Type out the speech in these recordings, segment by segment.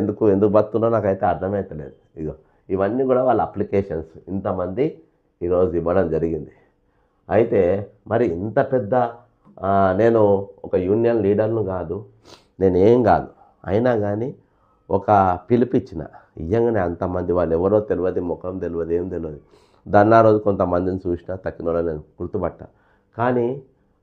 ఎందుకు ఎందుకు బతుకున్నా నాకైతే అర్థమవుతలేదు ఇగో ఇవన్నీ కూడా వాళ్ళ అప్లికేషన్స్ ఇంతమంది ఈరోజు ఇవ్వడం జరిగింది. అయితే మరి ఇంత పెద్ద నేను ఒక యూనియన్ లీడర్ను కాదు నేను ఏం కాదు. అయినా కానీ ఒక పిలిపిచ్చిన ఇయ్యంగానే అంతమంది వాళ్ళు ఎవరో తెలియదు ముఖం తెలియదు ఏం తెలియదు దన్నా రోజు కొంతమందిని చూసినా తక్కిన నేను గుర్తుపట్ట. కానీ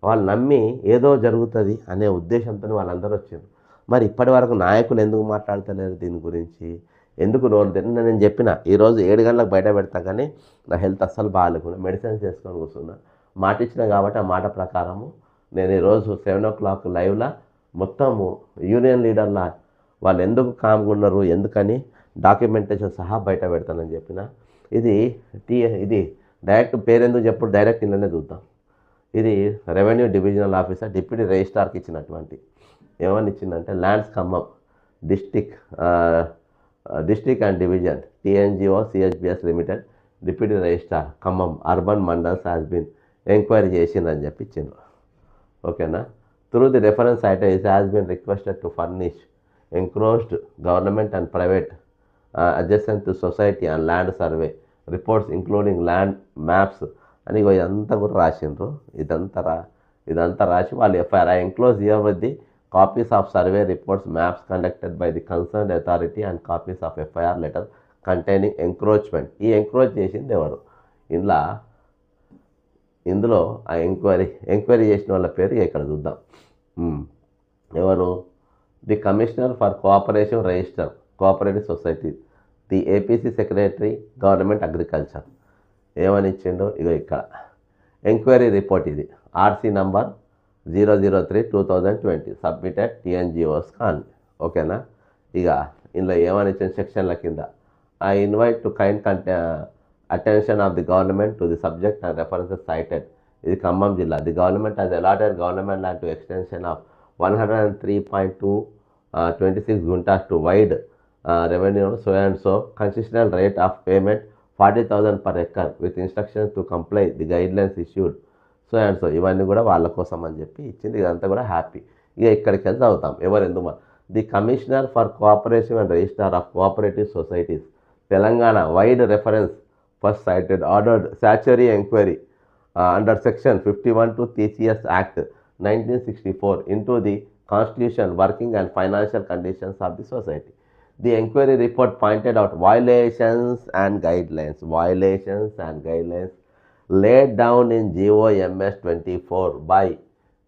వాళ్ళు నమ్మి ఏదో జరుగుతుంది అనే ఉద్దేశంతో వాళ్ళందరూ వచ్చారు మరి ఇప్పటి వరకు నాయకులు ఎందుకు మాట్లాడతలేరు దీని గురించి? ఎందుకు నోరు తెరిచి నేను చెప్పిన ఈరోజు ఏడు గంటలకు బయట పెడతా కానీ నా హెల్త్ అస్సలు బాగాలేకుండా మెడిసిన్స్ చేసుకొని కూర్చున్నా. మాట ఇచ్చిన కాబట్టి ఆ మాట ప్రకారము నేను ఈరోజు సెవెన్ ఓ క్లాక్ లైవ్లో మొత్తము యూనియన్ లీడర్ల వాళ్ళు ఎందుకు కామ్గా ఉన్నారు ఎందుకని డాక్యుమెంటేషన్ సహా బయట పెడతానని చెప్పిన. ఇది టీ ఇది డైరెక్ట్ పేరెందుకు చెప్పుడు డైరెక్ట్ ఇళ్ళనే చూద్దాం. ఇది రెవెన్యూ డివిజనల్ ఆఫీసర్ డిప్యూటీ రిజిస్ట్రార్కి ఇచ్చినటువంటి ఏమని ఇచ్చిందంటే lands Khammam district district and division TNGO CHBS limited deputy registrar Khammam urban mandals has been enquiry చేసిందని చెప్పించిండ్రు ఓకేనా? Through the reference item is has been requested to furnish encroached government and private adjacent to society and land survey reports including land maps అని ఇదంతా కూడా రాసిండ్రు. ఇదంతా రా ఇదంతా రాసి వాళ్ళు FIR I enclose herewith the copies of survey reports maps conducted by the concern authority and copies of FIR letter containing encroachment ఈ ఎంక్రోచ్ చేసింది ఎవరు? ఇందులో ఇందులో ఆ ఎంక్వైరీ ఎంక్వైరీ చేసిన వాళ్ళ పేరు ఇక్కడ చూద్దాం. ఎవరు? The commissioner for cooperation register cooperative society the APC secretary government agriculture. ఏమని ఇచ్చిండో? ఇగో ఇక్కడ. ఎంక్వైరీ రిపోర్ట్ ఇది. RC number zero zero three two thousand twenty submitted TNGOs కాన్ ఓకేనా ఇక ఇందులో ఏమని ఇచ్చిన సెక్షన్ల కింద ఐ ఇన్వైట్ టు కైండ్ కంటే attention of the government to the subject and references cited ఇది ఖమ్మం జిల్లా the government has allotted government land to extension of one hundred and three point two twenty six guntas to wide revenue so and so consistent rate of payment forty thousand per acre with so and so ఇవన్నీ కూడా వాళ్ళ కోసం అని చెప్పి ఇచ్చింది. ఇదంతా కూడా happy ఇక ఇక్కడికి వెళ్తే అవుతాం. ఎవరు ఎందుకు the commissioner for cooperation and registrar of cooperative societies Telangana vide reference first cited ordered statutory enquiry under section fifty one to TCS act nineteen sixty four into the constitution working and financial conditions of the society the enquiry report pointed out violations and guidelines violations and guidelines laid down in GOMS 24 by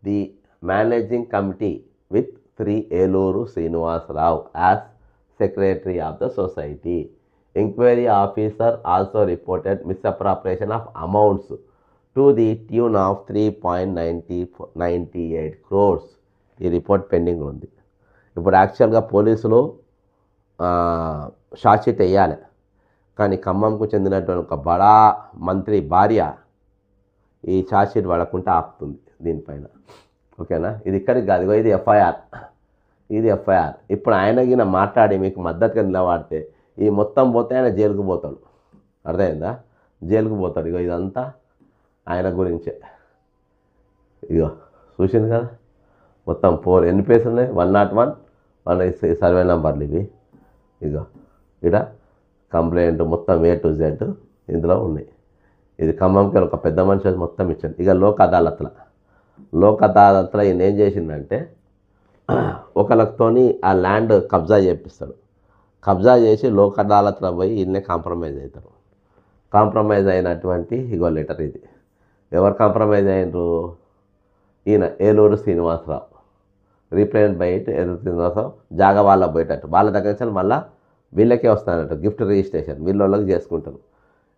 the managing committee with Sri Eluru Srinivas Rao as secretary of the society. Inquiry officer also reported misappropriation of amounts to the tune of 3.98 crores. ఈ report pending ఉంది ఇప్పుడు యాక్చువల్గా పోలీసులు short sheet వేయాలి కానీ ఖమ్మంకు చెందినటువంటి ఒక బడా మంత్రి భార్య ఈ ఛార్జ్షీట్ పడకుండా ఆపుతుంది దీనిపైన. ఓకేనా? ఇది ఇక్కడికి కాదు ఇది ఎఫ్ఐఆర్. ఇది ఎఫ్ఐఆర్. ఇప్పుడు ఆయన గిన మాట్లాడి మీకు మద్దతుగా నిలబడితే ఈ మొత్తం పోతే ఆయన జైలుకు పోతాడు. అర్థమైందా? జైలుకు పోతాడు. ఇగో ఇదంతా ఆయన గురించే. ఇగో చూసింది కదా? మొత్తం ఫోర్ ఎన్ని పేజెస్ ఉన్నాయి? One not one? One survey నెంబర్లు ఇవి. ఇగో. ఇక్కడ కంప్లైంట్ మొత్తం ఏ టు జెడ్ ఇందులో ఉన్నాయి. ఇది ఖమ్మంకి ఒక పెద్ద మనిషి మొత్తం ఇచ్చాడు. ఇక లోక్ అదాలత్ల లోక్ అదాలత్లో ఈయన ఏం చేసిందంటే ఒకళ్ళతోని ఆ ల్యాండ్ కబ్జా చేపిస్తాడు. కబ్జా చేసి లోక్ అదాలత్లో పోయి ఈయన్నే కాంప్రమైజ్ అవుతారు. కాంప్రమైజ్ అయినటువంటి ఇగో లెటర్ ఇది. ఎవరు కాంప్రమైజ్ అయినరు? ఈయన ఏలూరు శ్రీనివాసరావు. రీప్రజెంట్ బయట ఏలూరు శ్రీనివాసరావు. జాగా వాళ్ళ పోయేటట్టు. వాళ్ళ దగ్గర నుంచి మళ్ళీ వీళ్ళకే వస్తానంట గిఫ్ట్ రిజిస్ట్రేషన్ వీళ్ళకి చేసుకుంటారు.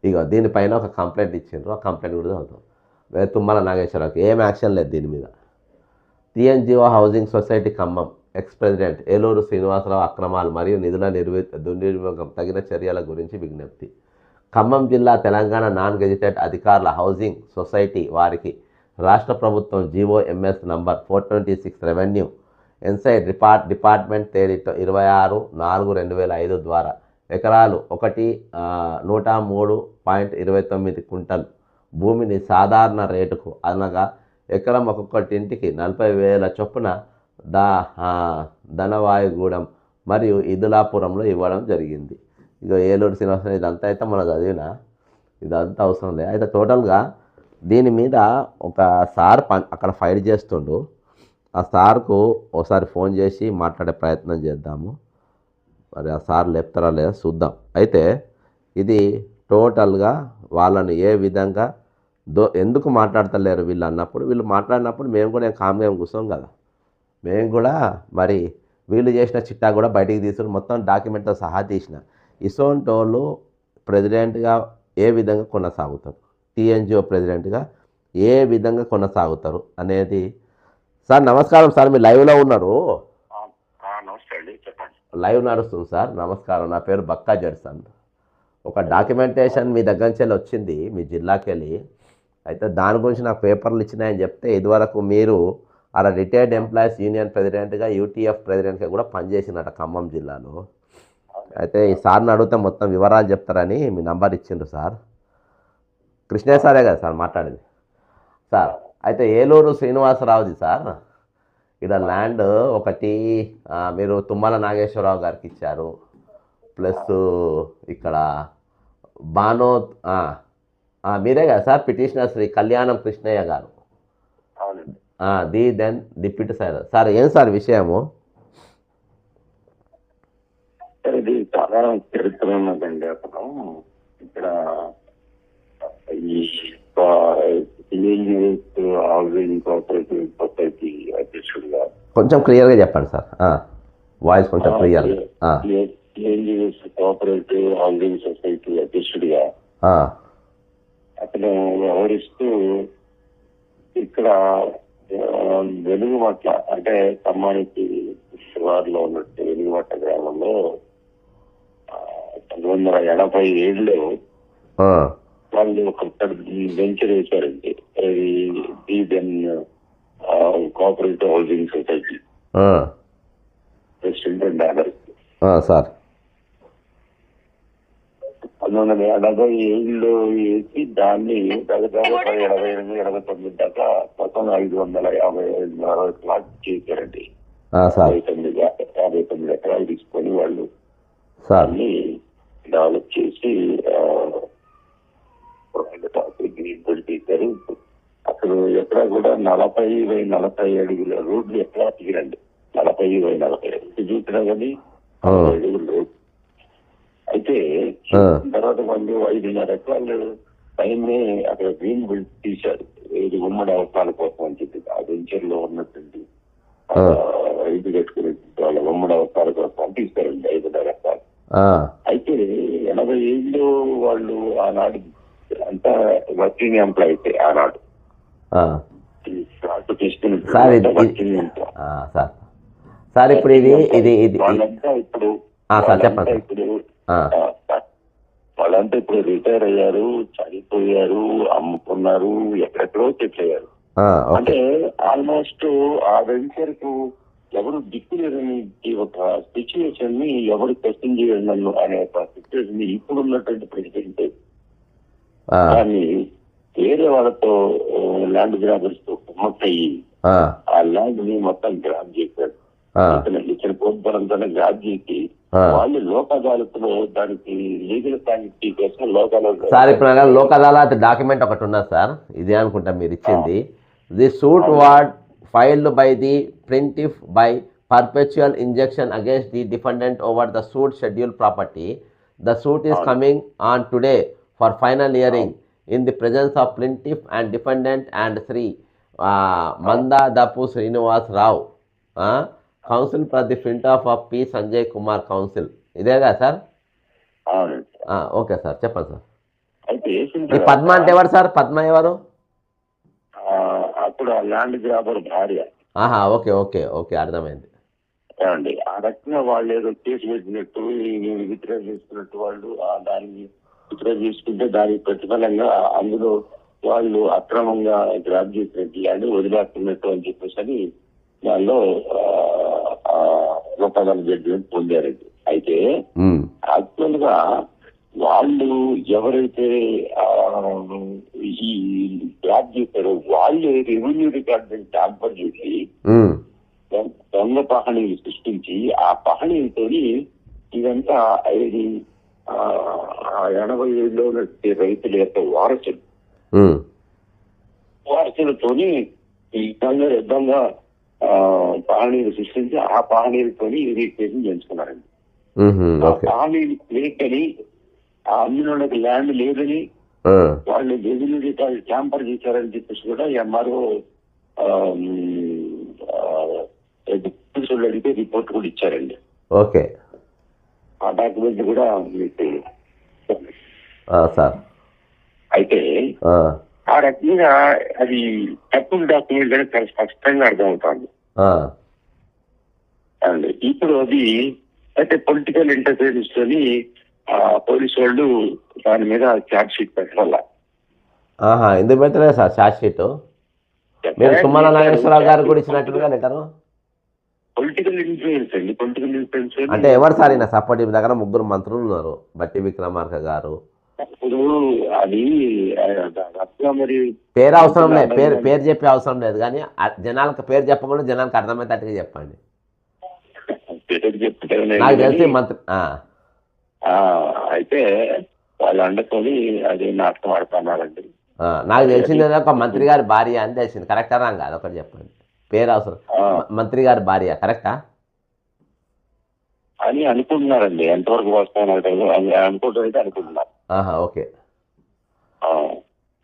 ఇక దీనిపైన ఒక కంప్లైంట్ ఇచ్చిండ్రు ఆ కంప్లైంట్ కూడా చదువుతాం. తుమ్మల నాగేశ్వరరావుకి ఏం యాక్షన్ లేదు దీని మీద. TNGO housing society Khammam ex president Eluru Srinivasa Rao అక్రమాలు మరియు నిధుల నిర్వి దుర్వినియోగం తగిన చర్యల గురించి విజ్ఞప్తి. ఖమ్మం జిల్లా తెలంగాణ నాన్ గెజిటెడ్ అధికారుల హౌసింగ్ సొసైటీ వారికి రాష్ట్ర ప్రభుత్వం GO MS number four twenty six revenue ఎన్సైడ్ depart department తేదీ ఇరవై ఆరు నాలుగు రెండు వేల ఐదు ద్వారా. ఎకరాలు ఒకటి నూట మూడు పాయింట్ ఇరవై తొమ్మిది క్వింటల్. భూమిని సాధారణ రేటుకు అనగా ఎకరం ఒక్కొక్కటింటికి నలభై వేల చొప్పున దా ధనవాయుగూడెం మరియు ఇదులాపురంలో ఇవ్వడం జరిగింది. ఇక ఏలూరు శ్రీనివాసం ఇదంతా అయితే మనం చదివిన ఇదంతా అవసరం లేదు అయితే టోటల్గా దీని మీద ఒక సార్ అక్కడ ఫైట్ చేస్తుండు. ఆ సార్కు ఒకసారి ఫోన్ చేసి మాట్లాడే ప్రయత్నం చేద్దాము. మరి ఆ సార్ లేపుతారా లేదా చూద్దాం. అయితే ఇది టోటల్గా వాళ్ళని ఏ విధంగా దో ఎందుకు మాట్లాడతలేరు వీళ్ళు అన్నప్పుడు వీళ్ళు మాట్లాడినప్పుడు మేము కూడా కామ్గా కూర్చోం కదా. మేము కూడా మరి వీళ్ళు చేసిన చిట్టా కూడా బయటికి తీసుకుని మొత్తం డాక్యుమెంట్తో సహా తీసిన. ఇసోంటి వాళ్ళు ప్రెసిడెంట్గా ఏ విధంగా కొనసాగుతారు? టీఎన్జిఓ ప్రెసిడెంట్గా ఏ విధంగా కొనసాగుతారు అనేది సార్ నమస్కారం సార్ మీరు లైవ్లో ఉన్నారు. లైవ్ నడుస్తుంది సార్ నమస్కారం. నా పేరు బక్కా జడ్సన్. ఒక డాక్యుమెంటేషన్ మీ దగ్గర నుంచి వెళ్ళి వచ్చింది మీ జిల్లాకి వెళ్ళి. అయితే దాని గురించి నాకు పేపర్లు ఇచ్చినాయని చెప్తే ఇదివరకు మీరు అలా రిటైర్డ్ ఎంప్లాయీస్ యూనియన్ ప్రెసిడెంట్గా యూటీఎఫ్ ప్రెసిడెంట్గా కూడా పనిచేసినట్ట ఖమ్మం జిల్లాలో. అయితే ఈ సార్ని అడిగితే మొత్తం వివరాలు చెప్తారని మీ నంబర్ ఇచ్చిండ్రు సార్. కృష్ణయ్య సారే కదా సార్ మాట్లాడేది? సార్ అయితే ఏలూరు శ్రీనివాసరావుది సార్. ఇక్కడ ల్యాండ్ ఒకటి మీరు తుమ్మల నాగేశ్వరరావు గారికి ఇచ్చారు. ప్లస్ ఇక్కడ బానో మీరే కదా సార్ పిటిషనర్ శ్రీ కళ్యాణం కృష్ణయ్య గారు. The then deputy sir sir ఏం సార్ విషయము? ఇది చాలా చరిత్ర ఉన్నదండి అతను. ఇక్కడ ఈ కొంచెం క్లియర్గా చెప్పండి సార్. వాయిస్ కొంచెం clear TNGS cooperative housing society అధ్యక్షుడిగా అతను వ్యవహరిస్తూ ఇక్కడ వెలుగుమట్ల అంటే ఖమ్మానికి శివారులో ఉన్నట్టు వెలుగుమట్ల గ్రామంలో పంతొమ్మిది వందల ఎనభై ఏడులో వాళ్ళు ఒక వెంచర్ వేశారండి. అది the then cooperative housing society president dollar sir. పంతొమ్మిది వందల ఎనభై ఏడులో వేసి దాన్ని దాదాపు ఎనభై ఎనిమిది ఎనభై తొమ్మిది దాకా మొత్తం ఐదు వందల యాభై ఐదు అరవై ప్లాట్ చేశారండి. సార్. యాభై తొమ్మిది యాభై తొమ్మిది ఎకరాలు తీసుకొని వాళ్ళు సార్. దాన్ని డెవలప్ చేసి బిల్డ్ చేశారు అసలు ఎక్కడ కూడా నలభై బై నలభై అడుగుల రోడ్లు ఎక్కడ తీరండి నలభై బై నలభై అడుగులు చూసినా కానీ అడుగుల రోడ్ అయితే. తర్వాత వాళ్ళు ఐదున్నర ఎకరాలు పైనే అక్కడ గ్రీన్ బిల్డ్ తీశారు. ఇది ఉమ్మడి అవసరాల కోసం అని చెప్పి ఆ వెంచర్లో ఉన్నటువంటి ఇది కట్టుకునే వాళ్ళ ఉమ్మడి అవసరాల కోసం తీశారండి ఐదున్నర ఎకరాలు. అయితే ఎనభై ఏళ్ళు వాళ్ళు ఆనాడు వర్కింగ్ ఆనాడు. ఈ ఫ్లాట్ తీసుకుని సార్, ఎంప్లాయ్ ఇప్పుడు ఇది ఇది ఇది వాళ్ళంతా ఇప్పుడు సార్ చెప్పండి. ఇప్పుడు వాళ్ళంతా ఇప్పుడు రిటైర్ అయ్యారు చనిపోయారు అమ్ముకున్నారు ఎక్కడెక్కడో అయ్యారు అంటే ఆల్మోస్ట్ ఆ వెంచర్కు ఎవరు దిక్కు లేదని ఈ ఒక సిచ్యువేషన్ని ఎవరు క్వశ్చన్ చేయడం అనే ఒక సిచ్యువేషన్ ఇప్పుడు ఉన్నటువంటి ప్రెసిడెంట్ దాన్ని వేరే వాళ్ళతో ల్యాండ్ గ్రాబర్స్తో కుమ్మక్కయ్యి ఆ, ఆ ల్యాండ్ని మొత్తం గ్రాప్ చేశారు. ఇతను కోట్బలంతా గ్రాప్ చేసి. వాళ్ళు లోక్ అదాలత్లో దానికి లీగల్ సాంగిటీ కోసం లోక్ అదాలత్ సార్ ఇప్పుడు లోక్ అదాలత్ డాక్యుమెంట్ ఒకటి ఉన్నది సార్. ఇదే అనుకుంటా మీరు ఇచ్చింది. The suit ward filed by the plaintiff by perpetual injunction against the defendant over the suit schedule property the suit is coming on today for final hearing in the presence of plaintiff and defendant and Shri Manda దపు Srinivas Rao counsel for the plaintiff of of P Sanjay Kumar counsel ఇదేగా sir okay sir చెప్పండి sir అయితే పద్మ అంటే ఎవరు sir Padma ఎవరు అప్పుడు land grabber భార్య ఆహా okay okay okay అర్థమైంది ఏమండి ఆ రకంగా వాళ్ళు ఏదో కేసు పెట్టినట్టు విత్డ్రా చేసుకున్నట్టు వాళ్ళు ఆ దాన్ని విత్డ్రా చేసుకుంటే దానికి ప్రతిఫలంగా అందులో వాళ్ళు అక్రమంగా గ్రాప్ చేసినట్టు ల్యాండ్ వదిలేస్తున్నట్టు అని చెప్పేసి అని దానిలో లోకాదాల జడ్జిమెంట్ పొందారండి. అయితే యాక్చువల్గా వాళ్ళు ఎవరైతే ఈ గ్రాప్ చేశారో వాళ్ళే రెవెన్యూ రికార్డు ట్యాంపర్ చేసి దొంగ పహణిని సృష్టించి ఆ పహణితో ఇదంతా ఎనభై ఏళ్ళలో ఉన్నటువంటి రైతుల యొక్క వారసులు. వారసులతోని ఈ విధంగా యుద్ధంగా పహణీలు సృష్టించి ఆ పహణీలతోని ఇరిగేషన్ చేయించుకున్నారండి. ఆ పహణీలు లేకని ఆ అమ్మినోళ్ళకి ల్యాండ్ లేదని వాళ్ళు రెవెన్యూ క్యాంపర్ చేశారని చెప్పేసి కూడా ఎంఆర్ఓ అడిగితే రిపోర్ట్ కూడా ఇచ్చారండి. ఓకే. డాక్యుమెంట్ కూడా మీకు సార్. అయితే ఆ, రకంగా అది తప్పుడు డాక్యుమెంట్ అని చాలా స్పష్టంగా అర్థమవుతుంది. అండి. ఇప్పుడు అది అయితే పొలిటికల్ ఇంటర్ఫీరెన్స్ తోని ఆ, పోలీసు వాళ్ళు దాని మీద ఛార్జ్ షీట్ పెట్టాల ఎందుకు పెట్టలేదు సార్ షార్ట్ షీట్? మీరు తుమ్మల నాగేశ్వరరావు గారు కూడా ఇచ్చినట్టుగా లెటరు పొలిటికల్ ఇన్ఫ్లుయెన్స్ అండి పొలిటికల్ ఇన్ఫ్లుయెన్స్ అంటే ఎవరు సార్ ఈయన సపోర్ట్ మీ దగ్గర ముగ్గురు మంత్రులు ఉన్నారు బట్టి విక్రమార్క గారు. ఇప్పుడు అది అట్లా మరి పేరు అవసరం లేదు పేరు పేరు చెప్పే అవసరం లేదు కానీ జనాలకు పేరు చెప్పకుండా జనాలకు అర్థమయ్యేటట్టుగా చెప్పండి. పేరు నాకు తెలిసి మంత్రి అయితే వాళ్ళు అండుకొని అది నాటకం ఆడుతున్నారండి. నాకు తెలిసింది ఒక మంత్రి గారి భార్య అని తెలిసింది కరెక్టా రాంగ్ కాదు ఒకటి చెప్పండి. పేరు అవసరం మంత్రి గారి భార్య కరెక్టా? అని అనుకుంటున్నారండి. ఎంతవరకు వస్తాయని అనుకుంటారు అయితే అనుకుంటున్నారు. ఓకే.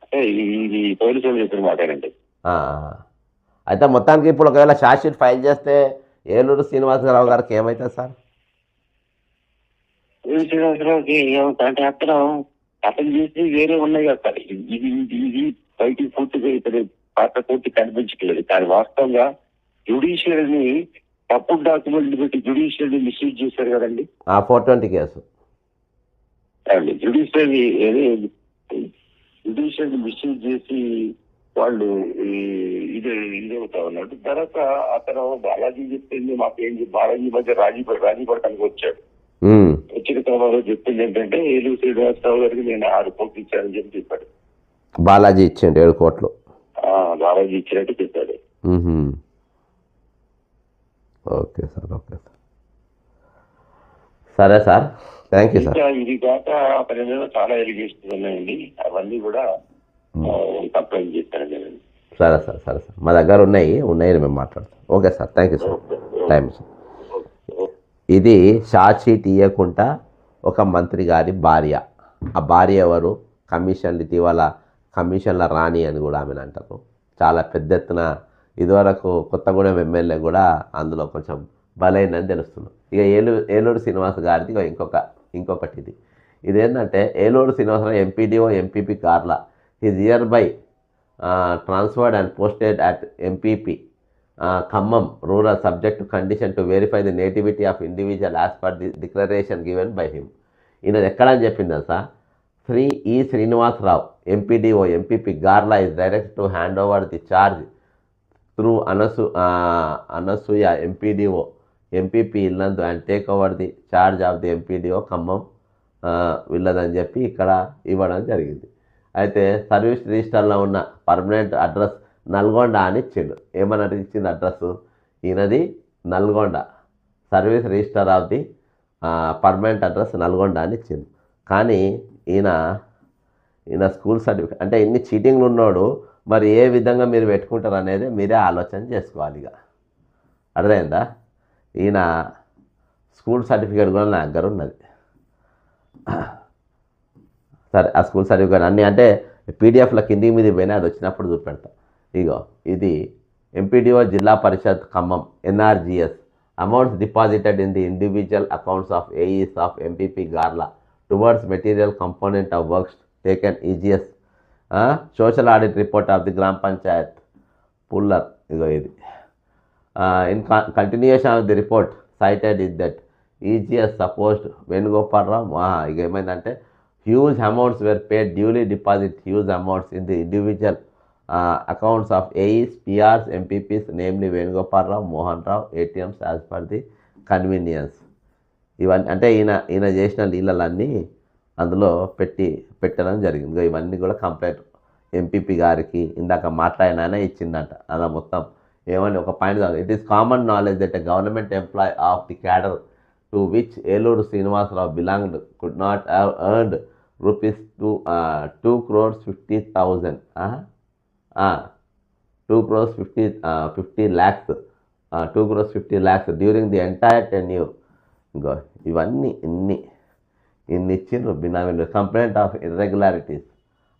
అంటే ఇది పోలీసులు చెప్పిన మాటేనండి. ఆ, అయితే మొత్తానికి ఇప్పుడు ఒకవేళ షార్ట్ షీట్ ఫైల్ చేస్తే ఏలూరు శ్రీనివాసరావు గారికి ఏమవుతుంది సార్? శ్రీనివాసరావుకి ఏమంటే అతను అతను చేసి వేరే ఉన్నాయి కదా సార్. ఇది ఇది ఇది బయటికి పూర్తిగా ఇతని పాత్ర పూర్తి కనిపించట్లేదు. కానీ వాస్తవంగా జ్యుడిషియల్ని తప్పుడు డాక్యుమెంట్లు పెట్టి జ్యుడిషియల్ని మిస్యూజ్ చేశారు కదండి. ఆ ఫోర్ ట్వంటీ కేసు. అండి జ్యుడిషియల్ మిస్యూజ్ చేసి వాళ్ళు ఇది ఇది అవుతా ఉన్నాడు తర్వాత అతను బాలాజీ చెప్పింది మాకేంటి బాలాజీ మధ్య రాజీ రాజీ పడటానికి వచ్చాడు. వచ్చిన క్రమంలో చెప్పింది ఏంటంటే ఏలూరు శ్రీనివాసరావు గారికి నేను ఆరు కోట్లు ఇచ్చానని చెప్పి చెప్పాడు. బాలాజీ ఇచ్చిండు ఏడు కోట్లు. బాలాజీ ఇచ్చినట్టు చెప్పాడు. Okay sir okay sir. సరే సార్. థ్యాంక్ యూ సార్ ఇది కాక మీద చాలా ఎలిగేషన్స్ ఉన్నాయండి. అవన్నీ కూడా కంప్లైంట్ చేశానండి నేను సరే సార్ సరే సార్. మా దగ్గర ఉన్నాయి ఉన్నాయి మేము మాట్లాడతాం. Okay sir thank you sir time sir ఇది షార్ట్ షీట్ ఇవ్వకుండా ఒక మంత్రి గారి భార్య. ఆ భార్య ఎవరు? కమిషన్లు ఇటీవల కమిషన్ల రాణి అని కూడా ఆమెను అంటారు. చాలా పెద్ద ఎత్తున ఇదివరకు కొత్తగూడెం ఎమ్మెల్యే కూడా అందులో కొంచెం బలైందని తెలుస్తుంది. ఇక ఏలూరు ఏలూరు శ్రీనివాస్ గారిది ఇంకొక ఇంకొకటి ఇది ఇదేంటంటే Eluru Srinivasa Rao MPDO MPP Garla is hereby transferred and posted at MPP Khammam rural subject condition to verify the nativity of individual as per the declaration given by him. ఈయన ఎక్కడని చెప్పిందా సార్ శ్రీ ఈ Srinivasa Rao MPDO MPP Garla is direct to hand over the charge through అనసు Anasuya MPDO MPP Yellandu and take over the charge of the MPDO Khammam uh, వీళ్ళదని చెప్పి ఇక్కడ ఇవ్వడం జరిగింది. అయితే సర్వీస్ రిజిస్టర్లో ఉన్న పర్మనెంట్ అడ్రస్ నల్గొండ అని ఇచ్చిండు. ఏమన్నట్టు ఇచ్చింది అడ్రస్ ఈయనది Nalgonda. Service register of the permanent address Nalgonda అని ఇచ్చింది కానీ ఈయన ఈయన స్కూల్ సర్టిఫికేట్ అంటే ఇన్ని చీటింగ్లు ఉన్నాడు మరి ఏ విధంగా మీరు పెట్టుకుంటారు అనేది మీరే ఆలోచన చేసుకోవాలి ఇక. అర్థమైందా? ఈయన స్కూల్ సర్టిఫికేట్ కూడా నా దగ్గర ఉన్నది. సరే ఆ స్కూల్ సర్టిఫికేట్ అన్నీ అంటే పీడిఎఫ్లో కిందికి మీద పోయినా అది వచ్చినప్పుడు చూపెడతా. ఇగో ఇది MPDO Zilla Parishad Khammam NREGS. Amounts deposited in the individual accounts of AEs of MPP Garla towards material component of works taken EGS social audit report of the gram panchayat puller ఇదో. ఇది in continuation of the report cited is that EGS supposed Venugopala Rao ఇక ఏమైందంటే huge amounts were paid duly deposit huge amounts in the individual accounts of AEs PRs MPPs namely Venugopala Rao Mohan Rao ATMs as per the convenience ఇవన్నీ అంటే ఈయన ఈయన చేసిన లీలలన్నీ అందులో పెట్టి పెట్టడం జరిగింది. ఇవన్నీ కూడా కంప్లైంట్ ఎంపీపీ గారికి ఇందాక మాట్లాడిన ఆయన ఇచ్చిందంట. అలా మొత్తం ఏమని ఒక point it is common knowledge that government employ of the cadre to which Eluru Srinivasa Rao belonged could not have earned rupees two two crores fifty thousand two crores fifty fifty lakhs two crores fifty lakhs during the entire ten year ఇంకో ఇవన్నీ ఇన్ని ఇన్ని ఇచ్చిండ్రు. Benami complaint of irregularities.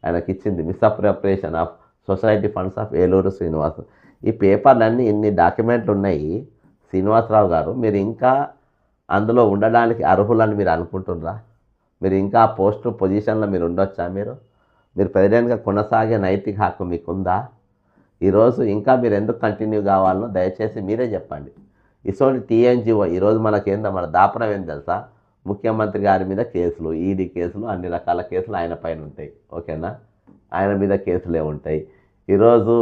ఆయనకి ఇచ్చింది misappropriation of society funds of Eluru Srinivas. ఈ పేపర్లన్నీ ఇన్ని డాక్యుమెంట్లు ఉన్నాయి శ్రీనివాసరావు గారు మీరు ఇంకా అందులో ఉండడానికి అర్హులని మీరు అనుకుంటున్నారా? మీరు ఇంకా పోస్ట్ పొజిషన్లో మీరు ఉండొచ్చా మీరు? మీరు ప్రెసిడెంట్గా కొనసాగే నైతిక హక్కు మీకుందా? ఈరోజు ఇంకా మీరు ఎందుకు కంటిన్యూ కావాలనో దయచేసి మీరే చెప్పండి. ఇసోటి టీఎన్జిఓ ఈరోజు మనకేందో మన దాపనం ఏం తెలుసా? ముఖ్యమంత్రి గారి మీద కేసులు ఈడీ కేసులు అన్ని రకాల కేసులు ఆయన పైన ఉంటాయి. ఓకేనా? ఆయన మీద కేసులే ఉంటాయి. ఈరోజు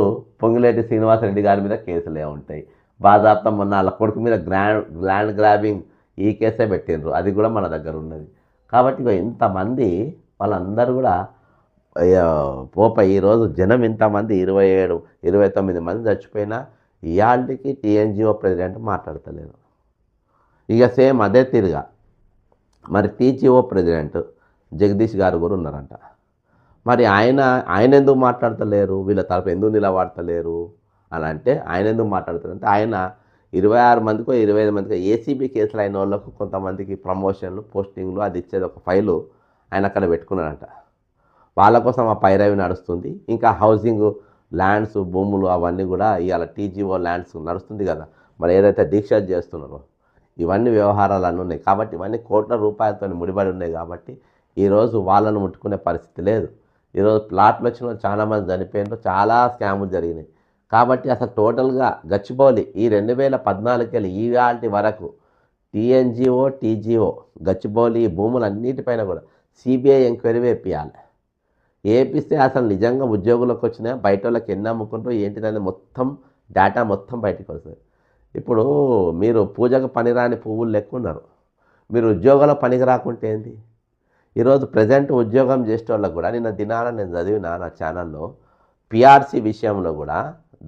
పొంగిలేటి శ్రీనివాసరెడ్డి గారి మీద కేసులే ఉంటాయి. బాధాప్త మొన్న వాళ్ళ కొడుకు మీద గ్రాండ్ గ్రాండ్ గ్రాబింగ్ ఈ కేసే పెట్టిండ్రు. అది కూడా మన దగ్గర ఉన్నది. కాబట్టి ఇంతమంది వాళ్ళందరూ కూడా అయ్యో, పోప ఈరోజు జనం ఇంతమంది ఇరవై ఏడు ఇరవై తొమ్మిది మంది చచ్చిపోయినా ఇవాళకి టీఎన్జిఓ ప్రెసిడెంట్ మాట్లాడతలేదు. ఇక సేమ్ అదే తిరిగా. మరి టీజీఓ ప్రెసిడెంట్ జగదీష్ గారు కూడా ఉన్నారంట. మరి ఆయన ఆయన ఎందుకు మాట్లాడతలేరు? వీళ్ళ తరపు ఎందుకు నిలబడతలేరు? అని అంటే ఆయన ఎందుకు మాట్లాడతారంటే ఆయన ఇరవై ఆరు మందికో ఇరవై ఐదు మందికో ఏసీబీ కేసులు అయిన వాళ్ళకు కొంతమందికి ప్రమోషన్లు పోస్టింగ్లు అది ఇచ్చేది ఒక ఫైలు ఆయన అక్కడ పెట్టుకున్నారంట. వాళ్ళ కోసం ఆ పైరవి నడుస్తుంది. ఇంకా హౌసింగ్ ల్యాండ్స్ భూములు అవన్నీ కూడా ఇవాళ టీజీఓ ల్యాండ్స్ నడుస్తుంది కదా. మరి ఏదైతే దీక్ష చేస్తున్నారో ఇవన్నీ వ్యవహారాలు అన్నీ ఉన్నాయి. కాబట్టి ఇవన్నీ కోట్ల రూపాయలతో ముడిపడి ఉన్నాయి కాబట్టి ఈరోజు వాళ్ళను ముట్టుకునే పరిస్థితి లేదు. ఈరోజు ప్లాట్లు వచ్చిన వాళ్ళు చాలామంది చనిపోయినారు చాలా స్కాములు జరిగినాయి. కాబట్టి అసలు టోటల్గా గచ్చిబౌలి ఈ రెండు వేల పద్నాలుగుకెళ్ళి ఈ వరకు టీఎన్జిఓ టీజీఓ గచ్చిబౌలి ఈ భూములన్నిటిపైన కూడా సిబిఐ ఎంక్వైరీ వేపియాలి. ఏపిస్తే అసలు నిజంగా ఉద్యోగులకు వచ్చినా బయట వాళ్ళకి ఎన్ని అమ్ముకుంటారు ఏంటిదని మొత్తం డేటా మొత్తం బయటకు వస్తుంది ఇప్పుడు మీరు పూజకు పనిరాని పువ్వులు లెక్క ఉన్నారు మీరు ఉద్యోగాల పనికి రాకుంటే ఏంది? ఈరోజు ప్రజెంట్ ఉద్యోగం చేసే వాళ్ళకు కూడా నిన్న దినాన నేను చదివిన నా ఛానల్లో పిఆర్సీ విషయంలో కూడా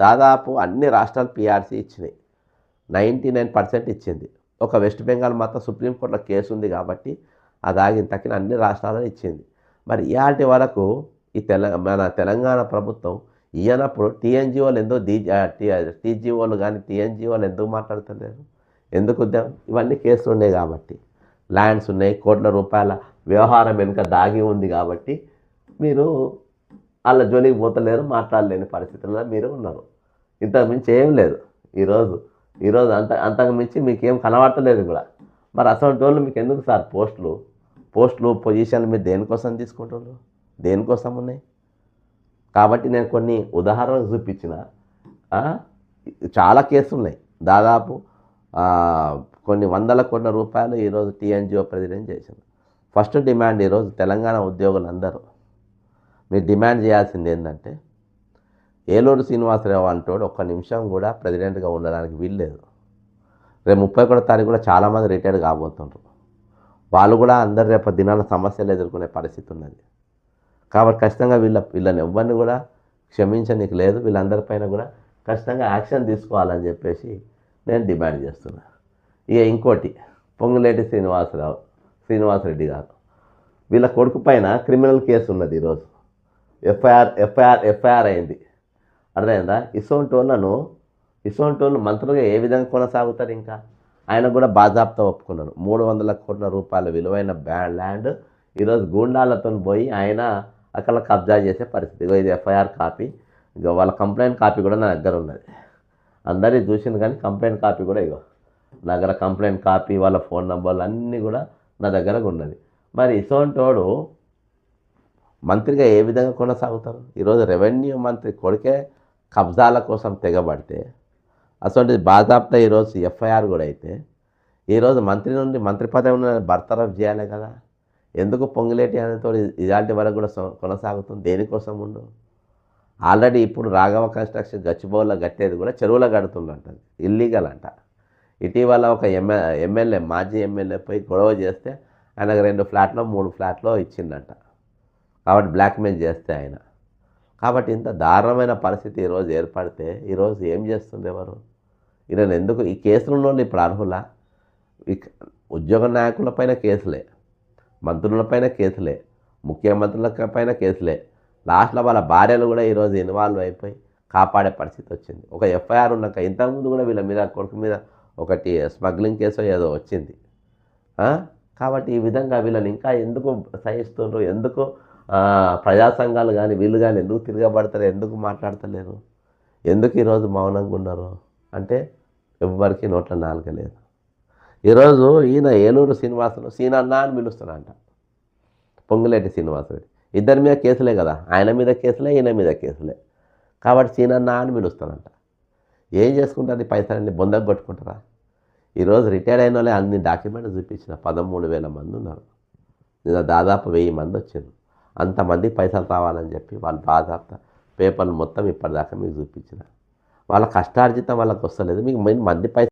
దాదాపు అన్ని రాష్ట్రాలు పిఆర్సీ ఇచ్చినాయి. నైంటీ నైన్ పర్సెంట్ ఇచ్చింది. ఒక వెస్ట్ బెంగాల్ మాత్రం సుప్రీంకోర్టులో కేసు ఉంది కాబట్టి అది ఆగిన తక్కిన అన్ని రాష్ట్రాలను ఇచ్చింది. మరి ఇలాంటి వరకు ఈ తెల మన తెలంగాణ ప్రభుత్వం ఈయనప్పుడు టీఎన్జిఓలు ఎందుకు డి టీజీఓలు కానీ టీఎన్జిఓలు ఎందుకు మాట్లాడతలేరు? ఎందుకు ఉద్యమం ఇవన్నీ కేసులు ఉన్నాయి కాబట్టి. ల్యాండ్స్ ఉన్నాయి కోట్ల రూపాయల వ్యవహారం వెనుక దాగి ఉంది కాబట్టి మీరు వాళ్ళ జోలికి పోతలేరు మాట్లాడలేని పరిస్థితుల్లో మీరు ఉన్నారు. ఇంతకు మించి ఏం లేదు. ఈరోజు ఈరోజు అంత అంతకు మించి మీకు ఏం కనబడతలేదు కూడా. మరి అసలు వాళ్ళు మీకు ఎందుకు సార్ పోస్టులు? పోస్టులు పొజిషన్లు మీరు దేనికోసం తీసుకుంటున్నారు? దేనికోసం ఉన్నాయి? కాబట్టి నేను కొన్ని ఉదాహరణలు చూపించిన. చాలా కేసులు ఉన్నాయి దాదాపు కొన్ని వందల కోట్ల రూపాయలు ఈరోజు టీఎన్జిఓ ప్రెసిడెంట్ చేసింది. ఫస్ట్ డిమాండ్ ఈరోజు తెలంగాణ ఉద్యోగులందరూ. మీరు డిమాండ్ చేయాల్సింది ఏంటంటే ఏలూరు శ్రీనివాసరావు అంటోడు ఒక్క నిమిషం కూడా ప్రెసిడెంట్గా ఉండడానికి వీల్లేదు. రేపు ముప్పై ఒకటో తారీఖు కూడా చాలామంది రిటైర్ కాబోతుండ్రు. వాళ్ళు కూడా అందరు రేపు దినాల సమస్యలు ఎదుర్కొనే పరిస్థితి ఉన్నది. కాబట్టి ఖచ్చితంగా వీళ్ళ వీళ్ళని ఎవరిని కూడా క్షమించనీకి లేదు వీళ్ళందరిపైన కూడా ఖచ్చితంగా యాక్షన్ తీసుకోవాలని చెప్పేసి నేను డిమాండ్ చేస్తున్నా. ఇక ఇంకోటి పొంగులేటి శ్రీనివాసరావు శ్రీనివాసరెడ్డి గారు. వీళ్ళ కొడుకు పైన క్రిమినల్ కేసు ఉన్నది ఈరోజు. ఎఫ్ఐఆర్ ఎఫ్ఐఆర్ ఎఫ్ఐఆర్ అయింది. అర్థమైందా? ఇసోంటి వాళ్ళను ఇసోంటి వాళ్ళు మంత్రులుగా ఏ విధంగా కొనసాగుతారు ఇంకా? ఆయన కూడా బాజాప్తా ఒప్పుకున్నారు మూడు వందల కోట్ల రూపాయల విలువైన బ్యా ల్యాండ్ ఈరోజు గూండాలతో పోయి ఆయన అక్కడ కబ్జా చేసే పరిస్థితి. ఇది ఎఫ్ఐఆర్ కాపీ. ఇగో వాళ్ళ కంప్లైంట్ కాపీ కూడా నా దగ్గర ఉన్నది. అందరి చూసింది కానీ కంప్లైంట్ కాపీ కూడా ఇగో నా దగ్గర కంప్లైంట్ కాపీ వాళ్ళ ఫోన్ నెంబర్లు అన్నీ కూడా నా దగ్గర ఉన్నది. మరి ఇసోంటోడు మంత్రిగా ఏ విధంగా కొనసాగుతారు? ఈరోజు రెవెన్యూ మంత్రి కొడుకే కబ్జాల కోసం తెగబడితే అసలు బాజాప్తా ఈరోజు ఎఫ్ఐఆర్ కూడా అయితే ఈరోజు మంత్రి నుండి మంత్రి పదవి ఉన్న బర్తరఫ్ చేయాలి కదా. ఎందుకు పొంగిలేటి అనేతో ఇలాంటి వరకు కూడా కొనసాగుతుంది. దేనికోసం ఉండు? ఆల్రెడీ ఇప్పుడు రాఘవ కన్స్ట్రక్షన్ గచ్చిబౌల్లో కట్టేది కూడా చెరువులో కడుతుందంట ఇల్లీగల్ అంట. ఇటీవల ఒక ఎంఎ ఎమ్మెల్యే మాజీ ఎమ్మెల్యే పోయి గొడవ చేస్తే ఆయనకు రెండు ఫ్లాట్లో మూడు ఫ్లాట్లో ఇచ్చిందంట కాబట్టి బ్లాక్మెయిల్ చేస్తే ఆయన. కాబట్టి ఇంత దారుణమైన పరిస్థితి ఈరోజు ఏర్పడితే ఈరోజు ఏం చేస్తుంది ఎవరు? ఈయన ఎందుకు ఈ కేసులు ఉన్న ఇప్పుడు అర్హులా? ఉద్యోగ ఉద్యోగ నాయకులపైన కేసులే. మంత్రులపైన కేసులే ముఖ్యమంత్రుల పైన కేసులే. లాస్ట్లో వాళ్ళ భార్యలు కూడా ఈరోజు ఇన్వాల్వ్ అయిపోయి కాపాడే పరిస్థితి వచ్చింది. ఒక ఎఫ్ఐఆర్ ఉన్నాక ఇంతకుముందు కూడా వీళ్ళ మీద కొడుకు మీద ఒకటి స్మగ్లింగ్ కేసు ఏదో వచ్చింది. కాబట్టి ఈ విధంగా వీళ్ళని ఇంకా ఎందుకు సహిస్తుండ్రు? ఎందుకు ప్రజా సంఘాలు కానీ వీళ్ళు కానీ ఎందుకు తిరగబడతారు ఎందుకు మాట్లాడతలేరు? ఎందుకు ఈరోజు మౌనంగా ఉన్నారు? అంటే ఎవ్వరికి నోట్ల నాలుగలేదు. ఈరోజు ఈయన ఏలూరు శ్రీనివాసులు సీనన్న అని పిలుస్తున్నాడంట. పొంగులేటి శ్రీనివాసుడు. ఇద్దరి మీద కేసులే కదా. ఆయన మీద కేసులే ఈయన మీద కేసులే. కాబట్టి సీనన్న అని పిలుస్తానంట ఏం చేసుకుంటారు ఈ పైసలన్నీ? బొందకు కొట్టుకుంటారా? ఈరోజు రిటైర్డ్ అయిన వాళ్ళే అన్ని డాక్యుమెంట్స్ చూపించిన పదమూడు వేల మంది ఉన్నారు. నిన్న దాదాపు వెయ్యి మంది వచ్చారు. అంతమంది పైసలు రావాలని చెప్పి వాళ్ళు దాదాపు పేపర్లు మొత్తం ఇప్పటిదాకా మీకు చూపించిన. వాళ్ళ కష్టార్జితం వాళ్ళకి వస్తలేదు. మీకు మంది పైసలు